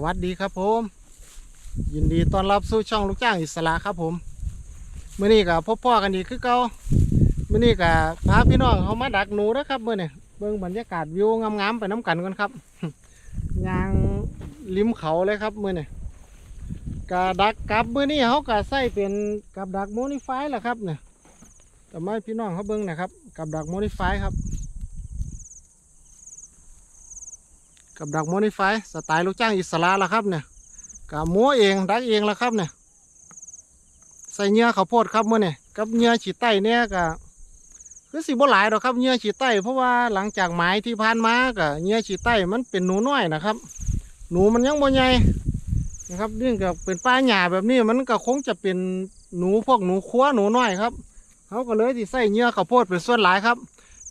สวัสดีครับผม ยินดีต้อนรับสู่ช่องลูกจ้างอิสระครับผมเมื่อนี้กับพบพ่อกันอีกคือเก่าเมื่อนี้กับพาพี่น้องเขามาดักหนูนะครับเมื่อนี้เบิ่งบรรยากาศวิวงามๆไปน้ำกันกันครับยางริมเขาเลยครับเมื่อนี้กะดักกับเมื่อนี้เขากะใส่เป็นกับดักโมนิฟายแหละครับเนี่ยแต่ไม่พี่น้องเขาเบิ่งนะครับ กับดักโมนิฟายครับ กับดักโมนิฟายสไตล์ลูกจ้างอิสระละครับเนี่ยกับมัวเองดักเองละครับเนี่ยใส่เหงื่อข้าวโพดครับเมื่อเนี่ยกับเหงื่อฉีดไต้เนี่ยก็คือสิบ่หลายดอกครับเหงื่อฉีดไต้เพราะว่าหลังจากหมายที่ผ่านมากับเหงื่อฉีดไต้มันเป็นหนูน้อยนะครับ หนูมันยังบ่ใหญ่นะครับเรื่องกับเป็นป้าหญ้าแบบนี้มันก็คงจะเป็นหนูพวกหนูคั้วหนูน้อยครับเขาก็เลยที่ใส่เหงื่อข้าวโพดเป็นส่วนหลายครับ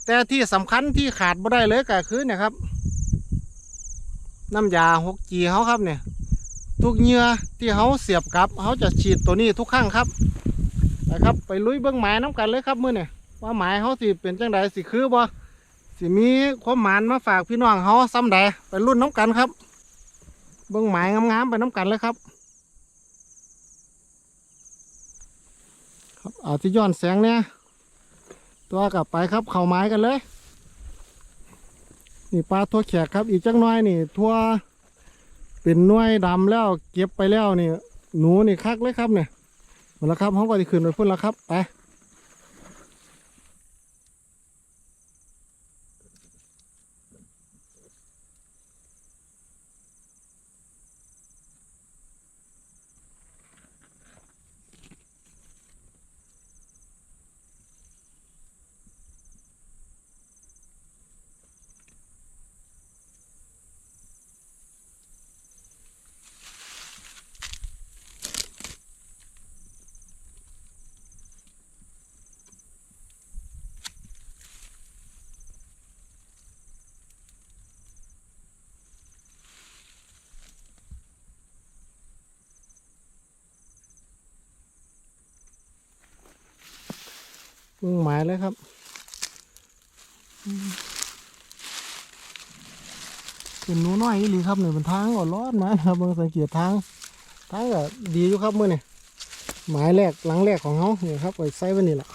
แต่ที่สำคัญที่ขาดบ่ได้เลยก็คือเนี่ยครับ น้ำยาหกจีเขาครับเนี่ย ทุกเหยื่อที่เขาเสียบกับเขาจะฉีดตัวนี้ทุกครั้งครับนะครับ ไปลุยเบื้องหมายน้ำกันเลยครับมื่อเนี่ยว่าหมายเขาสิเป็นจังใดสิคือบ่สิมีความหมานมาฝากพี่น้องเขาซ้ำใดไปรุ่นน้ำกันครับ เบื้องหมายงามๆไปน้ำกันเลยครับครับเอาที่ย้อนแสงเนี่ยตัวกลับไปครับเข่าไม้กันเลย นี่ปลาทั่วแขกครับ อีกจังน้อยนี่ ทั่วเป็นน้อยดำแล้วเก็บไปแล้วนี่ หนูนี่คักเลยครับเนี่ยหมดแล้วครับเขาก็จะขึ้นไปพุ่นแล้วครับไป มึงหมายเลยครับเป็นหนูน้อยอีหลีครับเนี่ยเป็นทางก่อนรอดมานะครับเบิ่งสังเกตทางทางก็ดีอยู่ครับมื่อนี่หมายแรกหลังแรกของเขาเนี่ยครับไว้ใส่ไว้นี่แหละ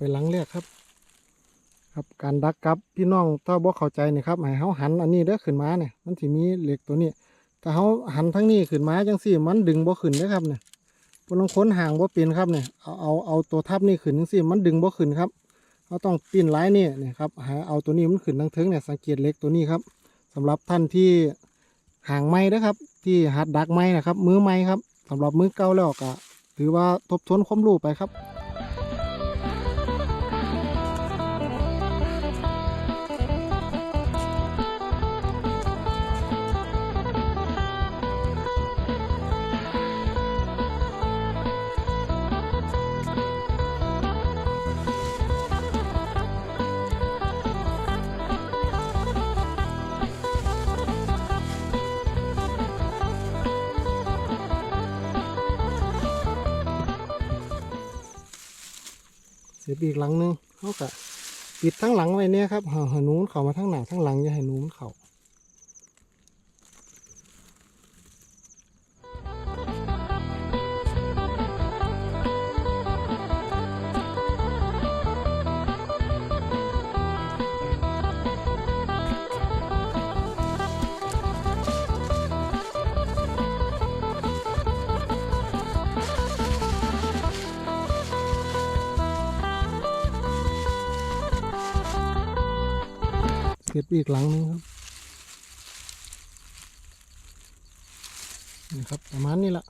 ไปหลังแรกครับ ครับการดักกับพี่น้องถ้าบ่เข้าใจนี่ครับให้เขาหันอันนี้เด้อขึ้นมาเนี่ยมันสิมีเหล็กตัวนี้ถ้าเขาหันทั้งนี้ขึ้นมาจังสี่ มันดึงบ่ขึ้นเด้อครับเนี่ยพวกน้องค้นห่างบ่เป็นครับเนี่ยเอาเอาเอาตัวทับนี่ขึ้นจังสี่ มันดึงบ่ขึ้นครับเขาต้องปีนไล่นี่เนี่ยครับหาเอาตัวนี้มันขึ้นทั้งเทิงเนี่ยสังเกตเหล็กตัวนี้ครับสำหรับท่านที่ห่างไม้นะครับ ที่หัดดักไม้นะครับ มือไม้ครับสำหรับมือเก่าแล้วก็ถือว่าทบทวนความรู้ไปครับ อีกหลังหนึงเขากะปิดทั้งหลังไว้เนี่ยครับให้ให้หนูมันเข่ามาทั้งหน้าทั้งหลังอย่าให้หนูมันเข่า เก็บอีกหลังหนึงครับนี่ครับประมาณนี้ละ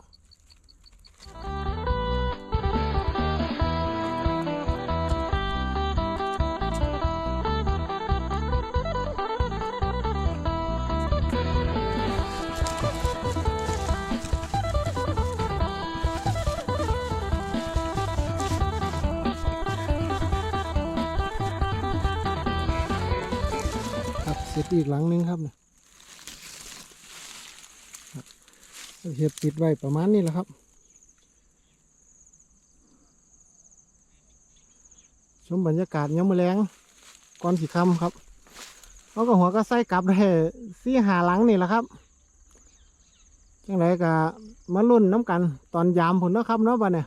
ดอีกหลังหนึงครับเนี่ยครับเฮ็ดปิดไว้ประมาณนี้แหละครับ ชมบรรยากาศยามมื้อแลงก่อนสิค่ำครับเขาก็หัวก็ใส่กลับได้สี่หาหลังนี่แหละครับจังไรก็มาลุ่นน้ำกัน ตอนยามผลนะครับเนาะบ้านเนี่ย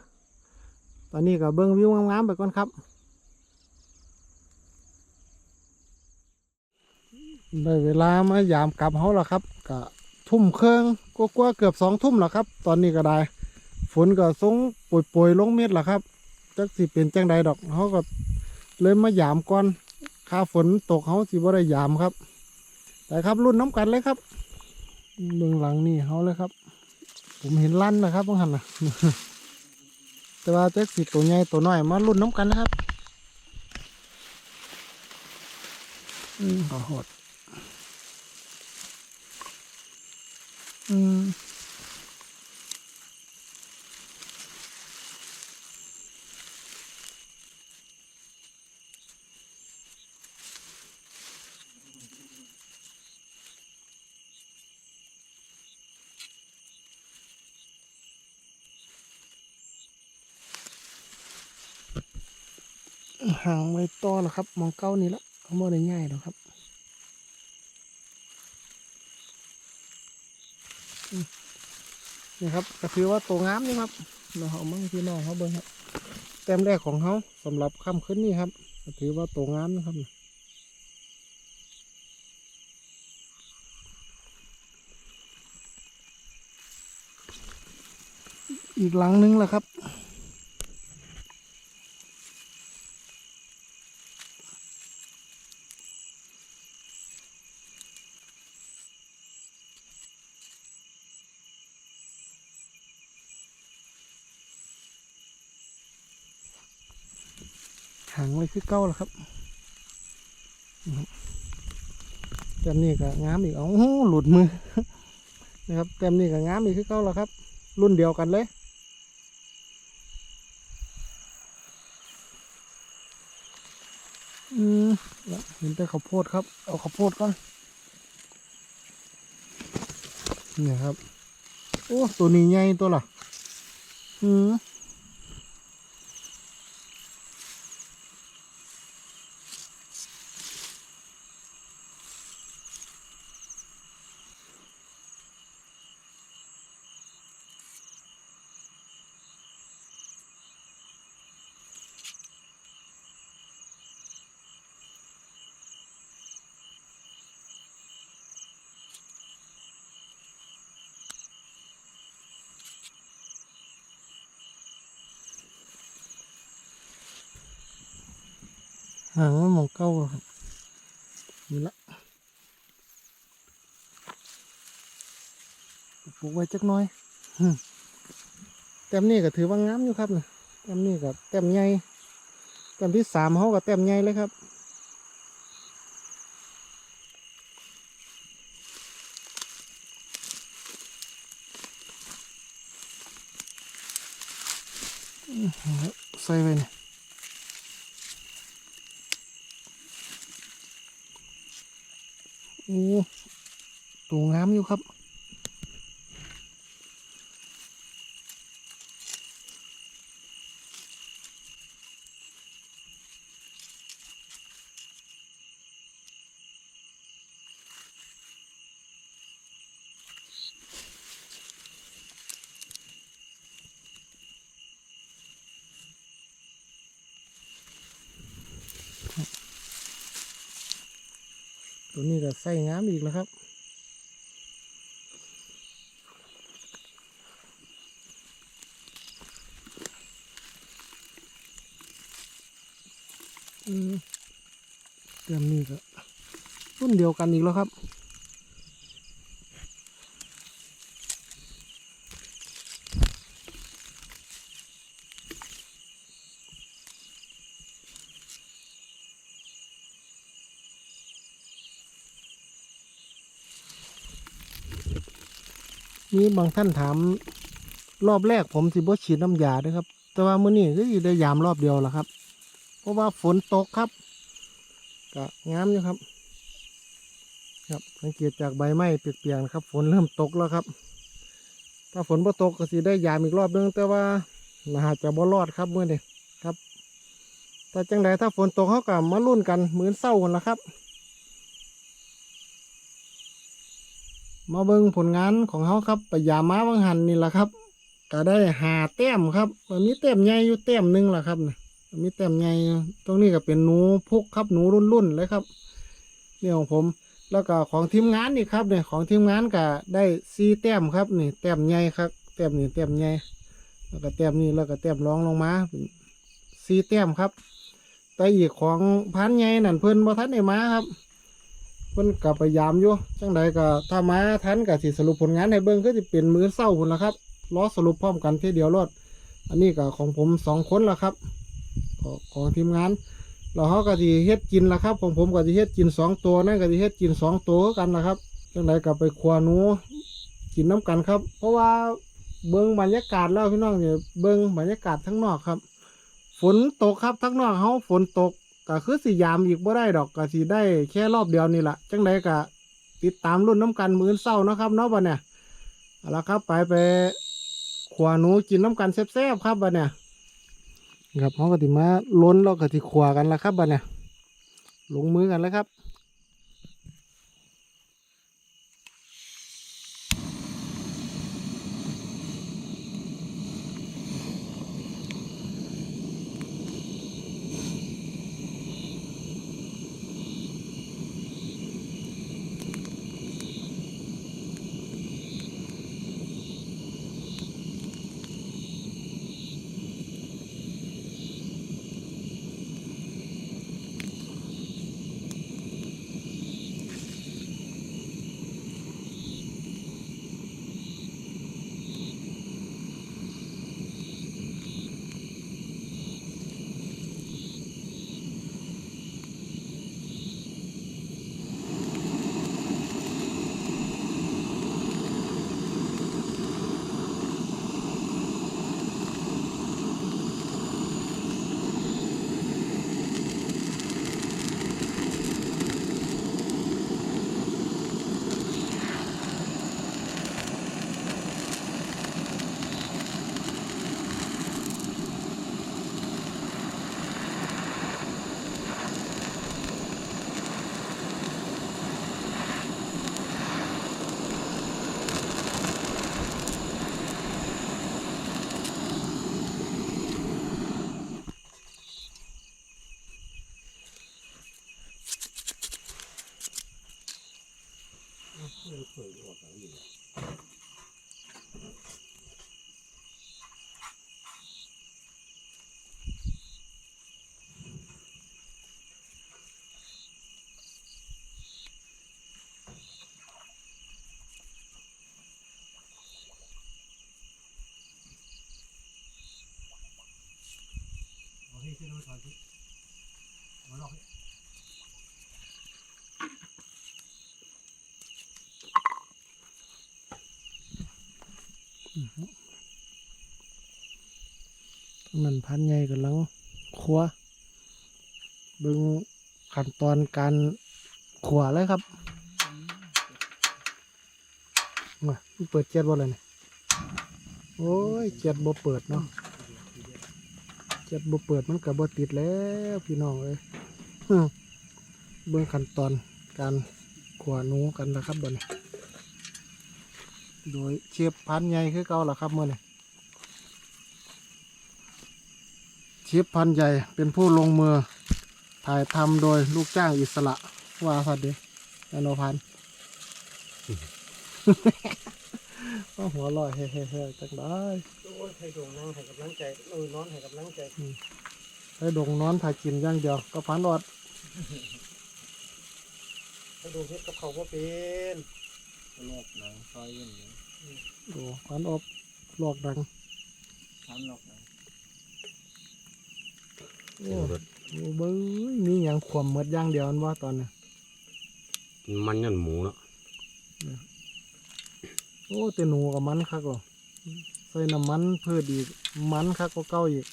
ตอนนี้ก็เบิ้งวิวงามๆไปก่อนครับ ได้เวลามายามกลับเขาแล้วครับก็ทุ่มเครื่องกว่าเกือบสองทุ่มแล้วครับ ตอนนี้ก็ได้ ฝนก็ทรงป่วยๆลงเม็ดแล้วครับจักสิเป็นจังใดดอกเขาก็เลยมายามก่อนค่าฝนตกเขาสิบ่ได้ยามครับ แต่ครับรุ่นน้ำกันเลยครับเบื้องหลังนี่เขาเลยครับ ผมเห็นลั่นนะครับบางหันนะแต่ว่าจักสิตัวใหญ่ตัวน้อยมารุ่นน้ำกันนะครับอืมขอโหด อืมห่างไว้ต่อแล้วครับ มองเก้านี่ละเขาไม่ได้ง่ายหรอกครับอืม นี่ครับก็ถือว่าตัวงามนี่ครับเราเอามั่งพี่น้องเขาเบิ้งครับแต้มแรกของเขาสำหรับค่าขึ้นนี่ครับก็ถือว่าตัวงามนะครับอีกหลังนึงแหละครับ หางไว้คือ เก้าแล้วครับนะครับแต้มนี้ก็งามอีกเอ้หลุดมือนะครับแต้มนี้ก็งามอีกคือเก้าแล้วครับ รุ่นเดียวกันเลยอืมเห็นแต่ข้าวโพดครับ เอาข้าวโพดก่อนนี่ครับ โอ้ตัวนี้ใหญ่ตัวละอืม หางมันมองเก้าครับนี่ละปลูกไว้จักน้อยหึแต้มนี่ก็ถือว่างามอยู่ครับนะแต้มนี่ก็แต้มใหญ่แต้มที่สามเขาก็แต้มใหญ่เลยครับใส่ไปนย โอ้ ตัวงาอยู่ครับ ตัวนี้ก็ใส่งามอีกแล้วครับ อืมเต็มนี่ก็รุ่นเดียวกันอีกแล้วครับมีบางท่านถามรอบแรกผมสิบ่ฉีดน้ำยาเด้วยครับ แต่ว่ามื้อนี้ก็สิได้ยามรอบเดียวละครับ เพราะว่าฝนตกครับ ก็งามอยู่ครับ ครับสังเกตจากใบไม้เปียกๆนะครับ ฝนเริ่มตกแล้วครับ ถ้าฝนบ่ตกก็สิได้ยามอีกรอบนึงแต่ว่าน่าจะบ่รอดครับเมื่อนี้ครับแต่จังไดถ้าฝนตกเขาก็มาลุ้นกันเหมือนเศร้ากันละครับ มาเบิ่งผลงานของเขาครับปยามม้าวังหันนี่แหละครับก็ได้หาแต้มครับมันมีแต้มใหญ่อยู่แต้มหนึงแหละครับนะ มีแต้มใหญ่ตรงนี้ก็เป็นหนูพุกครับหนูรุ่นๆเลยครับนี่ของผมแล้วก็ของทีมงานนี่ครับเนี่ยของทีมงานก็ได้สี่แต้มครับนี่แต้มใหญ่ครับแต้มนี่แต้มใหญ่แล้วก็แต้มนี่แล้วก็แต้มรองลงมาเป็นสี่แต้มครับ แต่อีกของพันใหญ่นั่นเพิ่นบ่ทันได้มาครับเพิ่นก็พยายามอยู่จังใดก็ถ้ามาทันก็สิสรุปผลงานให้เบิ่งก็สิเป็นมือเช้าพุ่นละครับรอสรุปพร้อมกันทีเดียวรอดอันนี้ก็ของผมสองคนละครับ ของทีมงานเราเขาก็สิเฮ็ดกินละครับของผมก็สิเฮ็ดกินสองตัวนั่นก็สิเฮ็ดกินสองตัวกันนะครับจังไดก็ไปครัวหนูกินน้กันครับ เพราะว่าเบิ่งบรรยากาศแล้วพี่น้องเนี่ยเบิ่งบรรยากาศทั้งนอกครับ ฝนตกครับทั้งนอกเฮาฝนตกก็คือสิยามอีกบ่ได้ดอกก็สิได้แค่รอบเดียวนี่แหละจังไดก็ติดตามรุ่นน้ำกันมื้อเศร้านะครับเนาะบัดเนี่ยเอาละครับไปไปขวานูกินน้ำกันแซ่บๆครับบัดเนี่ย ครับเขาก็ติมาล้นแล้วก็ติขวากันแล้วครับบ้านเนี่ยลงมือกันแล้วครับ มันพันใหญ่กำลังครัวเบิ่งขั้นตอนการขัวเลยครับมาเปิดเจ็ดบ่เลยเนี่ยโอ้ยเจ็ดบ่เปิดเนาะ เจ็ดบ่เปิดมันกับบ่ติดแล้วพี่น้องเอ้ยฮึเบิ่งขั้นตอนการขัวหนูกันนะครับบ่เนี่ยโดยเชฟพันใหญ่คือเก่าล่ะครับเมื่อนี้เชฟพันใหญ่เป็นผู้ลงมือถ่ายทำโดยลูกจ้างอิสระว่าสัตว์เดีแอนโนพันก็หัวลอยเฮ้เฮ้ๆจังได้โอ้ยให้โด่งนั่งให้กำลังใจเออนอนให้กำลังใจให้ดงนอนถ่ายกินอย่างเดียว ก็พันอดให้โด่งเฮ็ดกับเขาว่าเป็นโลกหนังซอยยืนอยู่โอ้พันอบหลอกดังทำโลกหนังโอ้มีเบิ้งมีอย่างขวมหมดอย่างเดียวอันว่าตอนนี้มันยันหมูเนาะโอ้แต่หนูกับมันคักหรอ ใส่น้ำมันเพิ่มอีก มันคักก็เก้าอีก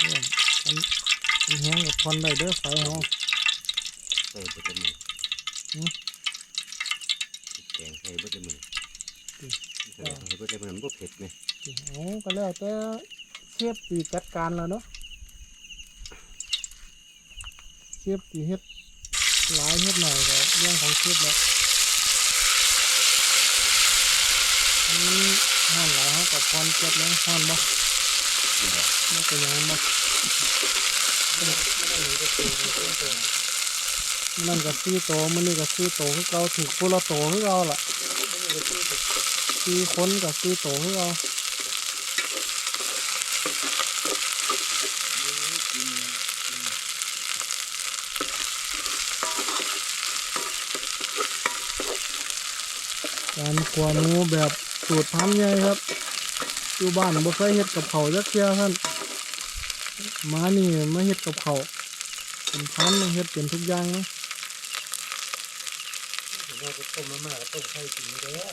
เนี่ยมันมันแห้งกับพอนได้เด้อไฟเฮาใส่เบิดมือหืมแกงใส่เบิดมือใส่เบิดมือมันก็เผ็ดไหมโอ้ก็แล้วแต่เชฟตีจัดการแล้วเนาะเชฟตีเฮ็ดหลายเฮ็ดหน่อยก็เรื่องของเชฟแล้วอั นี้ห้อนหลายเขากับพรเจ็ดแล้วห้อนบ่ไม่เป็นยังบ่นั่นก็ซีโตมันนี่ก็ซีโตคือเก่าถูกคนละโตคือเก่าล่ะซีคนกับซีโตคือเก่าการขวานูแบบ สูตรพันธุ์ใหญ่ครับ อยู่บ้านบ่เคยเฮ็ดกับเขาวจักเที่ยท่านมานี่มาเฮ็ดกับเขาวเป็นพันธุ์เฮ็ดเป็นทุกอย่างนะเราก็ต้มมาม่าก็ต้มไข่กินเด้อ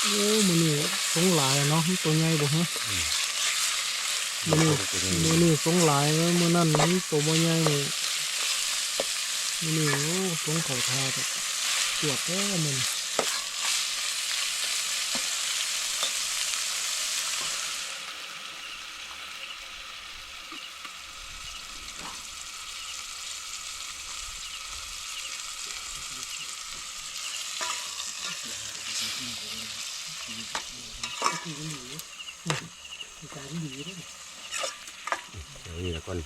โอ้มื้อนี้สงหลายเนาะมันตัวใหญ่บ่ฮะมื้อนี้มื้อนี้สงหลายเลยมื้อนั้นมันตัวบ่ใหญ่นี่มื้อนี้โอ้สงเขาทาแต่ ตรวจแท้มันการดีเด้อเดี๋ยวนี้ละก่อน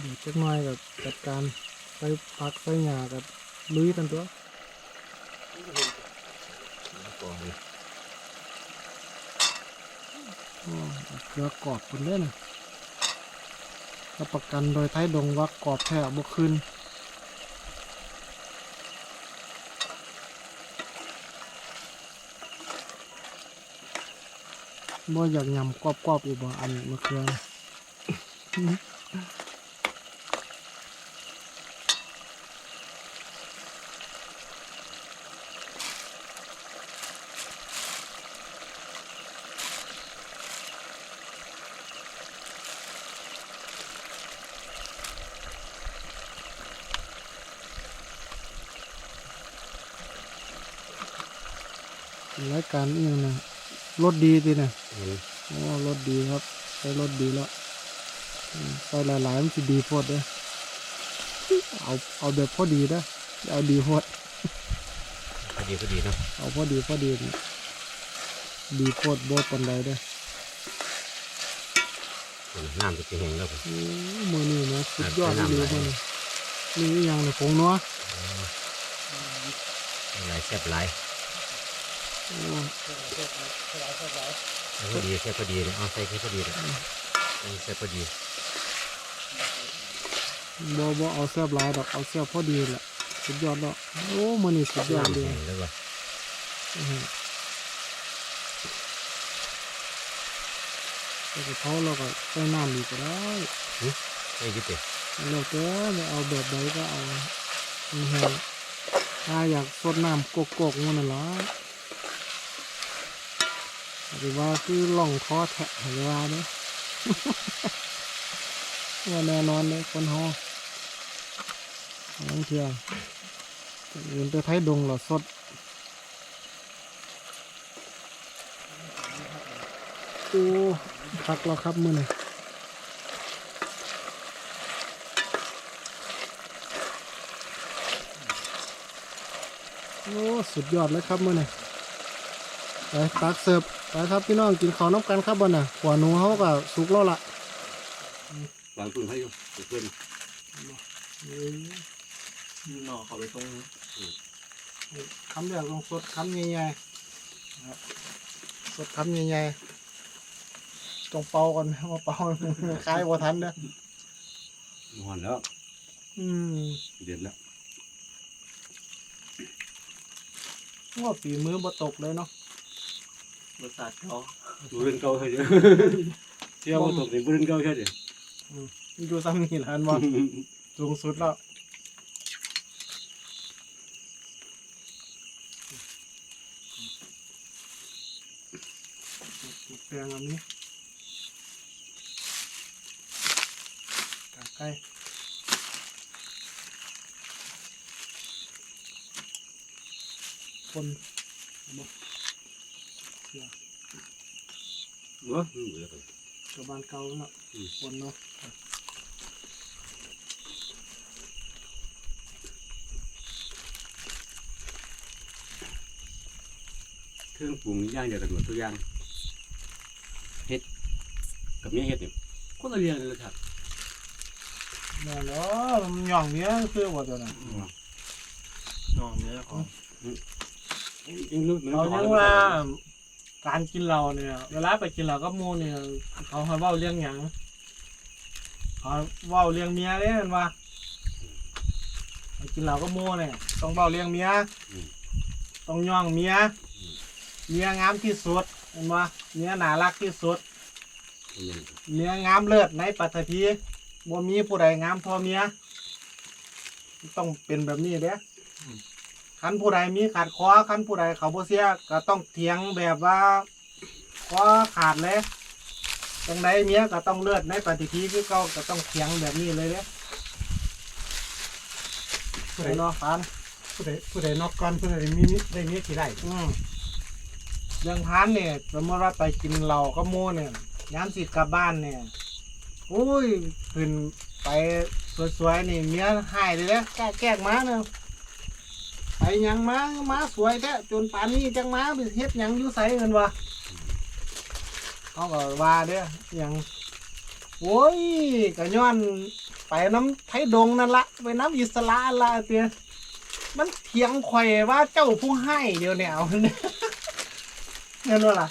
เดี๋ยวจักหน่อยกับจัดการใส่ผักใส่หญ้ากับ ลุยกันตัวเกลือกรอบคนเด้นรับประกันโดยไทยดงว่ากรอบแท้บ่คืนบ่อยากยำกรอบๆอีกบ่อันมะเขือ การอีกนะรสดีดีนะเห็นโอ้รสดีครับใช้รสดีแล้วอืมใส่หลายๆมันจะดีโพดเด้อเอาเอาแบบพอดีนะอย่าเอาดีโพดพอดีพอดีเนาะเอาพอดีพอดีนี่ดีโพดโบดปันใดเด้อน้ำจะแห้งแล้วผมโอ้มือนี่นะสุดยอดอะเลยไปมันน้ำไหลนี่อหย่างในผงนัวหลายแซ่บหลายโอ้ พอดีแซ่พอดีเลยเอาใส่แค่พอดีเลยแซ่พอดีบ่บ่เอาแซ่บหลายดอกเอาแซ่บพอดีแหละสุดยอดแล้วโอ้มือนี่สุดยอดเลยแห้งแล้วว่ะอือฮึใส่กระเพราเราก็ใส่น้ำอีกก็ได้ใส่ยิบเลยเราแต่จะเอาแบบใดก็เอาอือฮึถ้าอยากสดน้ำกกๆมันน่ะเหรอ หรือว่าคือล่องคอแทะหรือว่าเนี่ยว่าแน่นอนเลยคนฮอน้องเทียเห็นแต่ไทยดงเหรอสดโอ้พักแล้วครับมือนี่โอ้ สุดยอดเลยครับมือนี่ ไปตักเสิร์ฟไปครับพี่น้องกินข้าวน้ำกันครับบ่น่ะขวาหนูเขาก็สุกแล้วล่ะวางปืนให้อยู่เพื่อนหน่อเขาไปตรงนี้คำเดียวลงสดคำใหญ่ๆนะครับสดคำใหญ่ๆต้องเป่าก่อนนะมาเป่าคล้ายวัทันเด้อหอนแล้ว อืมเดือดแล้วว่าฝีมือบ่ตกเลยเนาะ บริษัทเขาบุรินเก่าใช่ไหมเที่ยวมาตกในบุรินเก่าใช่ไหมอยู่ซ้ำนี่แหละอันว่า สูงสุดแล้ว แปลงอันนี้ไก่คน เนาะอืมเดี๋ยวก่อนกับบานเก่าเนาะอืมคนเนาะเครื่องปรุงย่างเดียวกันหมดทุกอย่างเฮ็ดกับเนี้ยเฮ็ดเนี่ยคนละเรียนเลยครับนี่ยเนาะมันหย่องเนี้ยคือว่าตัวนั้นนอนเนี่ยของยังรู้เรายังว่า การกินเราเนี่ยเวลาไปกินเราก็มูเนี่ยเขาให้เว้าเรื่องหยังเขาเว้าเรื่องเมียเด้เห็นว่าไปกินเราก็มูเนี่ยต้องเว้าเรื่องเมียต้องย่องเมียเมียงามที่สุดเห็นว่าเมียน่ารักที่สุดเมียงามเลิศในปัตตภีบ่มีผู้ใดงามเท่าเมีย ต้องเป็นแบบนี้เด้ คันผู้ใดมีขาดคอคันผู้ใดเขาบ่เสียก็ต้องเถียงแบบว่าคอขาดเลยจังใดเมียก็ต้องเลิศในปฏิทีคือเขาก็ต้องเถียงแบบนี้เลยเด้ผู้ใดเนาะฟานผู้ใดผู้ใดนอกก่อนผู้ใดมีได้มีกี่ไร่อืมเรื่องพานเนี่ยสมมติว่าไปกินเหล้าก็โม่เนี่ยยามสิกลับบ้านเนี่ยโอ้ยขึ้นไปสวยๆนี่เมียหายเลยเนี่ยแก้แกล้งมาเนี่ยไปห ยังมามาสวยแท้จนป่านนี้จังมาไปเฮ็ดหยังอยู่ใสเงินวะเขาก็ว่าเด้อหยังโอ้ยก็ย้อนไปน้ำไทยดงนั่นละไปน้ำอิสลาละเตี้ยมันเถียงข่อยว่าเจ้าผู้ให้เดียวเนี่ยเอาเนี่ยนว่าล่ะ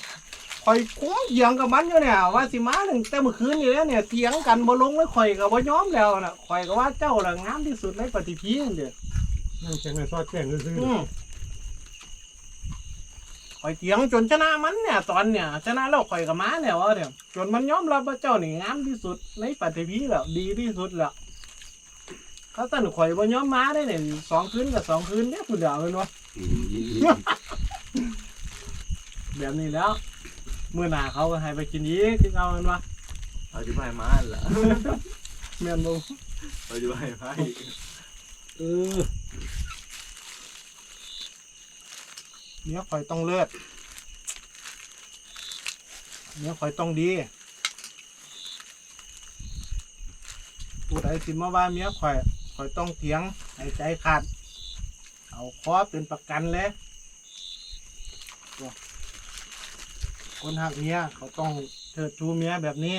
ข่อยคุ้มเถียงกับมันอยู่เนี่ยว่าสิมาหนึ่งแต่เมื่อคืนนี่แล้วเนี่ยเถียงกันบ่ลงเลยข่อยก็บ่ยอมแล้วน่ะข่อยก็ว่าเจ้าละงามที่สุดในปฏิพีนั่นเด้อ นั่งจังไงซอดแจ้งซื่ออืมข่อยเถียงจนชนะมันเนี่ย ตอนเนี่ย ชนะแล้วข่อยก็มาเนี่ยว่าเนี่ยจนมันยอมรับว่าเจ้านี่งามที่สุดในปฏิพีแล้วดีที่สุดแล้วเขาตั้นข่อยบ่ยอมมาได้เนี่ยสองคืนกับสองคืนเนี่ยคุณเดาวเป็นวะ แบบนี้แล้วเมื่อหนาเขาก็ให้ไปกินอีกที่เอาเป็นวะเอาจะไปมาละแม่นบ่ เอาจะไปไป เออเนี้ยข่อยต้องเลือดเนี้ยข่อยต้องดีผู้ใดสิมาว่าเมียข่อยข่อยต้องเถียงให้ใจขาด เอาคอเป็นประกันเลยคนหักเมียเขาต้องเทิดชูเมียแบบนี้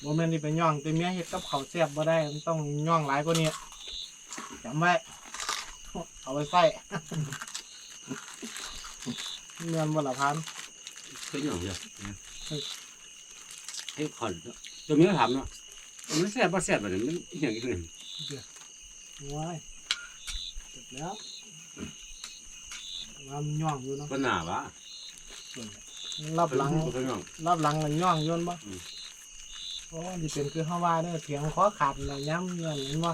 โมเมนต์ที่ไปย่องแต่เมียเฮ็ดกับเขาวแซ่บบ่ได้มันต้องย่องหลายกว่านี้ จำไว้ เอาไว้ใส่เงินบนละพันเคยอย่างเดียวให้ขอนตัวนี้ถามเนาะมันแซ่บบ่แซ่บแบบนี้มันอย่างนี้เลยว้ายเสร็จแล้วว่ามันย่องอยู่เนาะก็หนาวะรับหลังก็เคยอย่างรับหลังมันย่องอยนบ่อืม โอ้ดิเป็นคือเฮาว่าเด้อเถียงคอขาดแล้วย้ำเงินเห็นบ่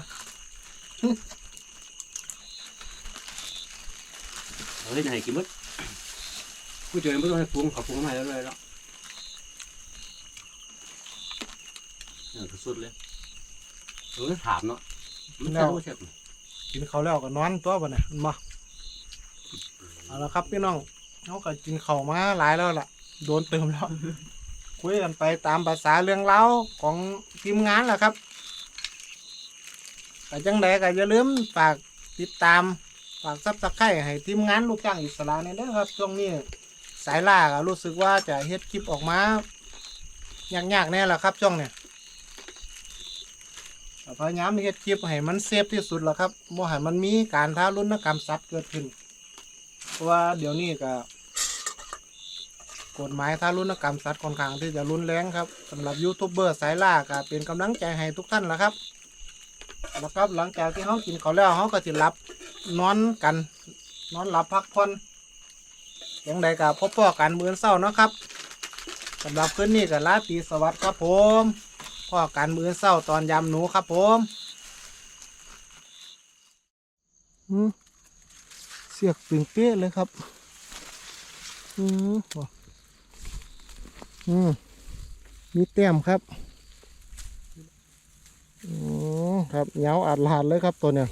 เฮ้ยนายกินมั้ยกูเจอไม่ต้องให้ปรุงเขาปรุงมาแล้วเลยแล้วเนี่ยคือสุดเลยเออถามเนาะมันแซ่บบ่แซ่บกินเขาวแล้วก็นอนตัวบ่เนี่ยเห็นบ่เอาละครับพี่น้องเฮาก็กินข้าวมาหลายแล้วล่ะ โดนเติมแล้ว คุยกันไปตามภาษาเรื่องเล่าวของทีมงานแหละครับ แต่จังใดก็อย่าลืมฝากติดตามฝากซับสไครต์ให้ทีมงานลูกจ้างอิสระเนี่ยนะครับช่วงนี้สายล่าก็รู้สึกว่าจะเฮ็ดคลิปออกมายากๆแน่ละครับช่วงเนี่ยพยายามเฮ็ดคลิปให้มันเซฟที่สุดแล้วครับบ่ให้มันมีการทารุณกรรมสัตว์เกิดขึ้น เพราะว่าเดี๋ยวนี้ก็กฎหมายทารุณกรรมสัตว์ค่อนข้างที่จะรุนแรงครับสำหรับยูทูบเบอร์สายล่าก็เป็นกำลังใจให้ทุกท่านแล้วครับ แล้วครับหลังจากที่เขากินเขาวแล้วเขาก็จะหลับนอนกัน นอนหลับพักผ่อนอย่างใดก็พบพ่อกันมื้อเศร้าเนาะครับสำหรับคืนนี้ก็ลาตรีสวัสดิ์ครับผมพ่อกันมื้อเศร้าตอนยามหนูครับผมอืมเสียกตึงเป๊ะเลยครับ อืมอืมมีแต้มครับ ครับเงาอัดลานเลยครับตัวเนี้ย